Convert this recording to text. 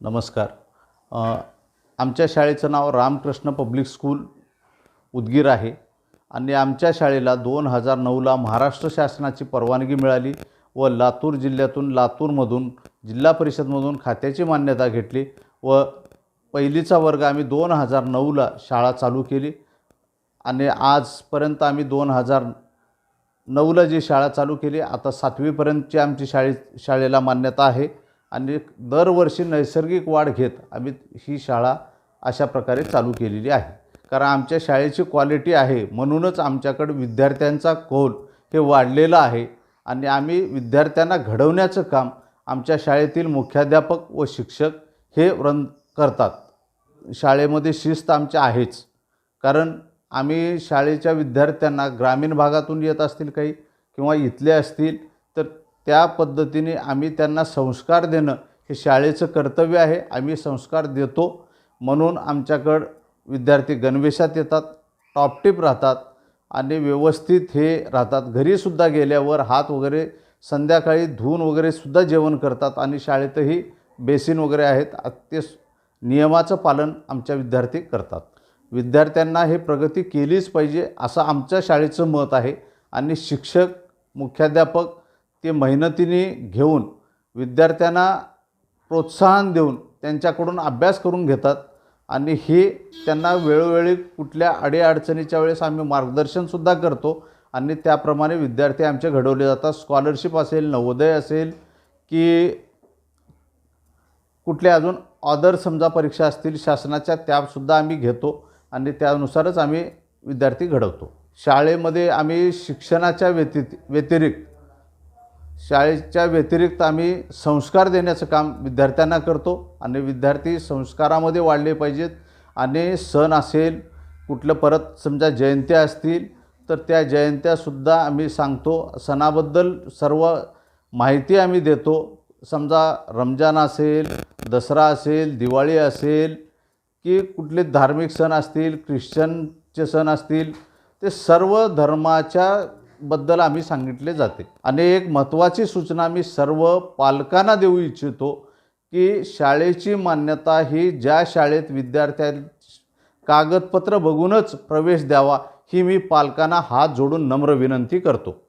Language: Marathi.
नमस्कार. आमच्या शाळेचं नाव रामकृष्ण पब्लिक स्कूल उदगीर आहे आणि आमच्या शाळेला दोन हजार नऊला महाराष्ट्र शासनाची परवानगी मिळाली व लातूर जिल्ह्यातून लातूरमधून जिल्हा परिषदमधून खात्याची मान्यता घेतली व पहिलीचा वर्ग आम्ही दोन हजार नऊला शाळा चालू केली आणि आजपर्यंत आम्ही दोन हजार नऊला जी शाळा चालू केली आता सातवीपर्यंतची आमची शाळे शाळेला मान्यता आहे. आणि दरवर्षी नैसर्गिक वाढ घेत आम्ही ही शाळा अशा प्रकारे चालू केलेली आहे. कारण आमच्या शाळेची क्वालिटी आहे म्हणूनच आमच्याकडे विद्यार्थ्यांचा कौल हे वाढलेलं आहे आणि आम्ही विद्यार्थ्यांना घडवण्याचं काम आमच्या शाळेतील मुख्याध्यापक व शिक्षक हे रन करतात. शाळेमध्ये शिस्त आमच्या आहेच. कारण आम्ही शाळेच्या विद्यार्थ्यांना ग्रामीण भागातून येत असतील काही किंवा इथले असतील तर त्या पद्धतीने आम्ही त्यांना संस्कार देणं हे शाळेचं कर्तव्य आहे. आम्ही संस्कार देतो म्हणून आमच्याकडं विद्यार्थी गणवेशात येतात टॉपटिप राहतात आणि व्यवस्थित हे राहतात. घरीसुद्धा गेल्यावर हात वगैरे संध्याकाळी धुवून वगैरे सुद्धा जेवण करतात आणि शाळेतही बेसिन वगैरे आहेत. ते नियमाचं पालन आमच्या विद्यार्थी करतात. विद्यार्थ्यांना हे प्रगती केलीच पाहिजे असं आमच्या शाळेचं मत आहे आणि शिक्षक मुख्याध्यापक ते मेहनतीने घेऊन विद्यार्थ्यांना प्रोत्साहन देऊन त्यांच्याकडून अभ्यास करून घेतात. आणि हे त्यांना वेळोवेळी कुठल्या अडीअडचणीच्या वेळेस आम्ही मार्गदर्शनसुद्धा करतो. आणि त्याप्रमाणे विद्यार्थी आमचे घडवले जातात. स्कॉलरशिप असेल नवोदय असेल की कुठल्या अजून ऑदर समजा परीक्षा असतील शासनाच्या त्यासुद्धा आम्ही घेतो. आणि त्यानुसारच आम्ही विद्यार्थी घडवतो. शाळेमध्ये आम्ही शिक्षणाच्या व्यति व्यतिरिक्त शाळेच्या व्यतिरिक्त आम्ही संस्कार देण्याचं काम विद्यार्थ्यांना करतो आणि विद्यार्थी संस्कारामध्ये वाढले पाहिजेत. आणि सण असेल कुठलं परत समजा जयंत्या असतील तर त्या जयंत्यासुद्धा आम्ही सांगतो. सणाबद्दल सर्व माहिती आम्ही देतो. समजा रमजान असेल दसरा असेल दिवाळी असेल की कुठले धार्मिक सण असतील ख्रिश्चनचे सण असतील ते सर्व धर्माच्या बद्दल आम्ही सांगितले जाते. आणि एक महत्त्वाची सूचना मी सर्व पालकांना देऊ इच्छितो की शाळेची मान्यता ही ज्या शाळेत विद्यार्थ्यां कागदपत्र बघूनच प्रवेश द्यावा ही मी पालकांना हात जोडून नम्र विनंती करतो.